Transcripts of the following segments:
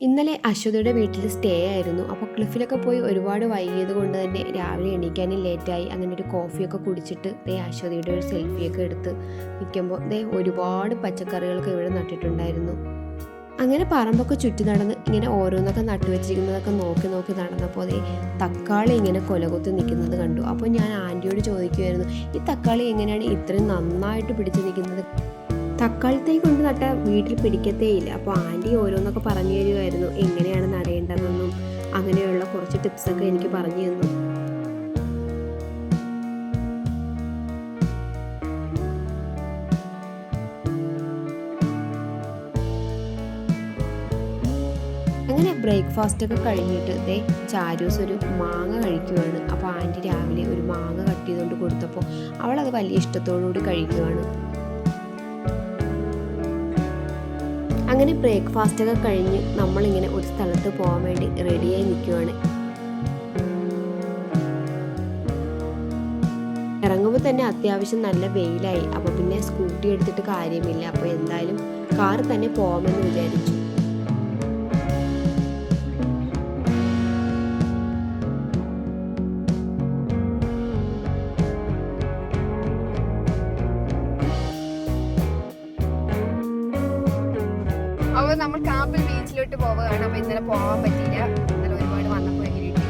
ഇന്നലെ അശ്വതിയുടെ വീട്ടിൽ സ്റ്റേ ആയിരുന്നു. അപ്പോൾ ക്ലിഫിലൊക്കെ പോയി ഒരുപാട് വൈകിയത് കൊണ്ട് തന്നെ രാവിലെ എണീക്കാനും ലേറ്റായി. അങ്ങനെ ഒരു കോഫിയൊക്കെ കുടിച്ചിട്ട് ദേ അശ്വതിയുടെ ഒരു സെൽഫിയൊക്കെ എടുത്ത് നിൽക്കുമ്പോൾ ദേ ഒരുപാട് പച്ചക്കറികളൊക്കെ ഇവിടെ നട്ടിട്ടുണ്ടായിരുന്നു. അങ്ങനെ പറമ്പൊക്കെ ചുറ്റി നടന്ന് ഇങ്ങനെ ഓരോന്നൊക്കെ നട്ടുവെച്ചിരിക്കുന്നതൊക്കെ നോക്കി നോക്കി നടന്നപ്പോൾ അതേ തക്കാളി ഇങ്ങനെ കൊലകുത്തി നിൽക്കുന്നത് കണ്ടു. അപ്പോൾ ഞാൻ ആന്റിയോട് ചോദിക്കുമായിരുന്നു ഈ തക്കാളി എങ്ങനെയാണ് ഇത്രയും നന്നായിട്ട് പിടിച്ചു നിൽക്കുന്നത്? തക്കാളിത്തേ കൊണ്ട് നട്ട വീട്ടിൽ പിടിക്കത്തേയില്ല അപ്പോൾ ആന്റി ഓരോന്നൊക്കെ പറഞ്ഞു തരുമായിരുന്നു എങ്ങനെയാണ് നടേണ്ടതെന്നും അങ്ങനെയുള്ള കുറച്ച് ടിപ്സൊക്കെ എനിക്ക് പറഞ്ഞു തന്നു. ബ്രേക്ക്ഫാസ്റ്റ് ഒക്കെ കഴിഞ്ഞിട്ട് ദേ ചാരൂസ് ഒരു മാങ്ങ കഴിക്കുവാണ്. അപ്പോൾ ആന്റി രാവിലെ ഒരു മാങ്ങ കട്ട് ചെയ്തുകൊണ്ട് കൊടുത്തപ്പോൾ അവളത് വലിയ ഇഷ്ടത്തോടു കൂടി കഴിക്കുവാണ്. അങ്ങനെ ബ്രേക്ക്ഫാസ്റ്റ് ഒക്കെ കഴിഞ്ഞ് നമ്മളിങ്ങനെ ഒരു സ്ഥലത്ത് പോകാൻ വേണ്ടി റെഡിയായി നിൽക്കുവാണ് ഇറങ്ങുമ്പോൾ തന്നെ അത്യാവശ്യം നല്ല വെയിലായി. അപ്പോൾ പിന്നെ സ്കൂട്ടി എടുത്തിട്ട് കാര്യമില്ല. അപ്പോൾ എന്തായാലും കാർ തന്നെ പോകാമെന്ന് വിചാരിച്ചു. അപ്പോൾ നമ്മൾ കാപ്പിൽ ബീച്ചിലോട്ട് പോവുകയാണ്. അപ്പോൾ ഇന്നലെ പോകാൻ പറ്റിയില്ല. ഇന്നലെ ഒരുപാട് വന്നപ്പോൾ ഇരുട്ടി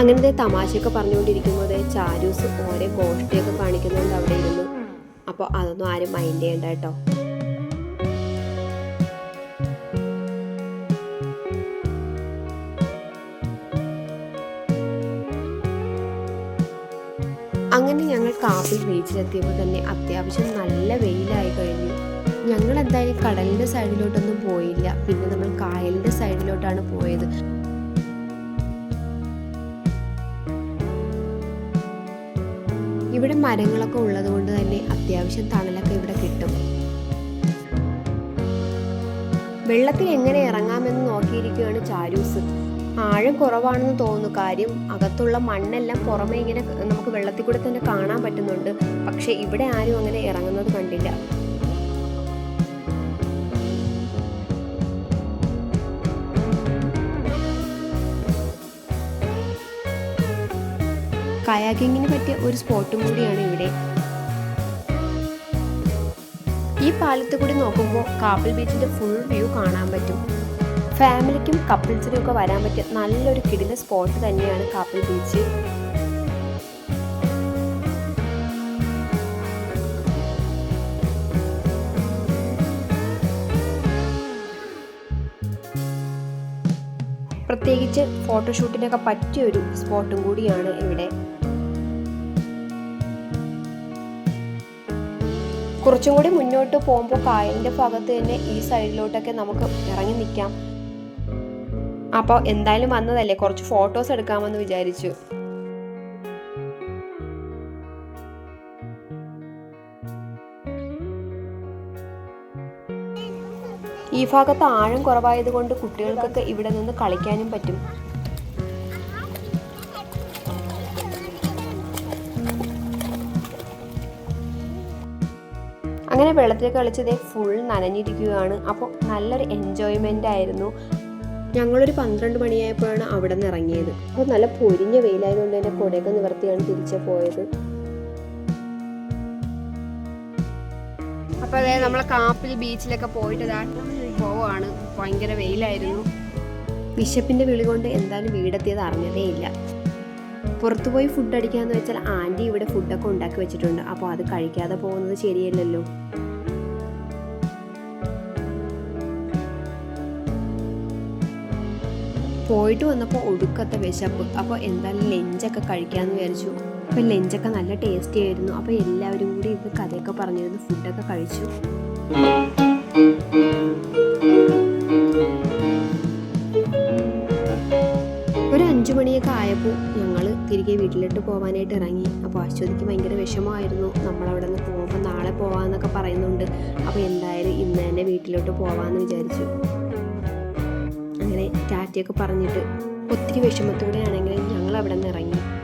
അങ്ങനത്തെ തമാശയൊക്കെ പറഞ്ഞുകൊണ്ടിരിക്കുമ്പോൾ ചാരൂസ് ഓരോ ഗോഷ്ടിയൊക്കെ കാണിക്കുന്നുണ്ട് അവിടെ ഇരുന്നു അപ്പോൾ അതൊന്നും ആരും മൈൻഡ് ചെയ്യണ്ട കേട്ടോ. അങ്ങനെ ഞങ്ങൾ കാപ്പിൽ ബീച്ചിലെത്തിയപ്പോൾ തന്നെ അത്യാവശ്യം നല്ല വെയിലായി കഴിഞ്ഞു. ഞങ്ങൾ എന്തായാലും കടലിന്റെ സൈഡിലോട്ടൊന്നും പോയില്ല. പിന്നെ നമ്മൾ കായലിന്റെ സൈഡിലോട്ടാണ് പോയത്. ഇവിടെ മരങ്ങളൊക്കെ ഉള്ളത് കൊണ്ട് തന്നെ അത്യാവശ്യം തണലൊക്കെ ഇവിടെ കിട്ടും. വെള്ളത്തിൽ എങ്ങനെ ഇറങ്ങാമെന്ന് നോക്കിയിരിക്കുകയാണ് ചാരൂസ്. ആഴം കുറവാണെന്ന് തോന്നുന്നു. കാര്യം അകത്തുള്ള മണ്ണെല്ലാം പുറമെ ഇങ്ങനെ നമുക്ക് വെള്ളത്തിൽ കൂടെ തന്നെ കാണാൻ പറ്റുന്നുണ്ട്. പക്ഷെ ഇവിടെ ആരും അങ്ങനെ ഇറങ്ങുന്നത് കണ്ടില്ല. കയാക്കിങ്ങിന് പറ്റിയ ഒരു സ്പോട്ടും കൂടിയാണ് ഇവിടെ. ഈ പാലത്ത് കൂടി നോക്കുമ്പോൾ കാപ്പിൽ ബീച്ചിന്റെ ഫുൾ വ്യൂ കാണാൻ പറ്റും. ഫാമിലിക്കും കപ്പിൾസിനും ഒക്കെ വരാൻ പറ്റിയ നല്ലൊരു കിടില സ്പോട്ട് തന്നെയാണ് കാപ്പിൽ ബീച്ച്. പ്രത്യേകിച്ച് ഫോട്ടോഷൂട്ടിനൊക്കെ പറ്റിയ ഒരു സ്പോട്ടും കൂടിയാണ് ഇവിടെ. കുറച്ചും കൂടി മുന്നോട്ട് പോകുമ്പോൾ കായലിന്റെ ഭാഗത്ത് തന്നെ ഈ സൈഡിലോട്ടൊക്കെ നമുക്ക് ഇറങ്ങി നിൽക്കാം. അപ്പോൾ എന്തായാലും വന്നതല്ലേ? കുറച്ച് ഫോട്ടോസ് എടുക്കാമെന്ന് വിചാരിച്ചു. ഈ ഭാഗത്ത് ആഴം കുറവായതുകൊണ്ട് കുട്ടികൾക്കൊക്കെ ഇവിടെ നിന്ന് കളിക്കാനും പറ്റും. അങ്ങനെ വെള്ളത്തിൽ കളിച്ചതേ ഫുൾ നനഞ്ഞിരിക്കുകയാണ്. അപ്പോൾ നല്ലൊരു എൻജോയ്മെന്റ് ആയിരുന്നു. ഞങ്ങളൊരു പന്ത്രണ്ട് മണിയായപ്പോഴാണ് അവിടെ നിന്ന് ഇറങ്ങിയത്. അപ്പോൾ നല്ല പൊരിഞ്ഞ വെയിലായതുകൊണ്ട് തന്നെ കുടയൊക്കെ നിവർത്തിയാണ് തിരിച്ചു പോയത്. അപ്പോൾ അതായത് നമ്മളെ കാപ്പിൽ ബീച്ചിലൊക്കെ പോയിട്ട് പോവാണ് ഭയങ്കര വെയിലായിരുന്നു. ബിഷപ്പിന്റെ വിളി കൊണ്ട് എന്തായാലും വീടെത്തിയത് അറിഞ്ഞതേ ഇല്ല. പുറത്തുപോയി ഫുഡ് അടിക്കാന്ന് വെച്ചാൽ ആന്റി ഇവിടെ ഫുഡൊക്കെ ഉണ്ടാക്കി വെച്ചിട്ടുണ്ട്. അപ്പോൾ അത് കഴിക്കാതെ പോകുന്നത് ശരിയല്ലല്ലോ. പോയിട്ട് വന്നപ്പോൾ ഒടുക്കത്തെ വിശപ്പ്. അപ്പോൾ എന്തായാലും ലഞ്ചൊക്കെ കഴിക്കാമെന്ന് വിചാരിച്ചു. അപ്പോൾ ലഞ്ചൊക്കെ നല്ല ടേസ്റ്റി ആയിരുന്നു. അപ്പോൾ എല്ലാവരും കൂടി ഇത് കഥയൊക്കെ പറഞ്ഞിരുന്നു. ഫുഡൊക്കെ കഴിച്ചു. ഒരു അഞ്ചു മണിയൊക്കെ ആയപ്പോൾ ഞങ്ങൾ തിരികെ വീട്ടിലോട്ട് പോകാനായിട്ട് ഇറങ്ങി. അപ്പോൾ അശ്വതിക്ക് ഭയങ്കര വിഷമമായിരുന്നു. നമ്മളവിടെ നിന്ന് പോകുമ്പോൾ നാളെ പോകാമെന്നൊക്കെ പറയുന്നുണ്ട്. അപ്പോൾ എന്തായാലും ഇന്ന് തന്നെ വീട്ടിലോട്ട് പോകാമെന്ന് വിചാരിച്ചു. ടാറ്റയൊക്കെ പറഞ്ഞിട്ട് ഒത്തിരി വിഷമത്തോടെയാണെങ്കിലും ഞങ്ങൾ അവിടെ നിന്ന് ഇറങ്ങി.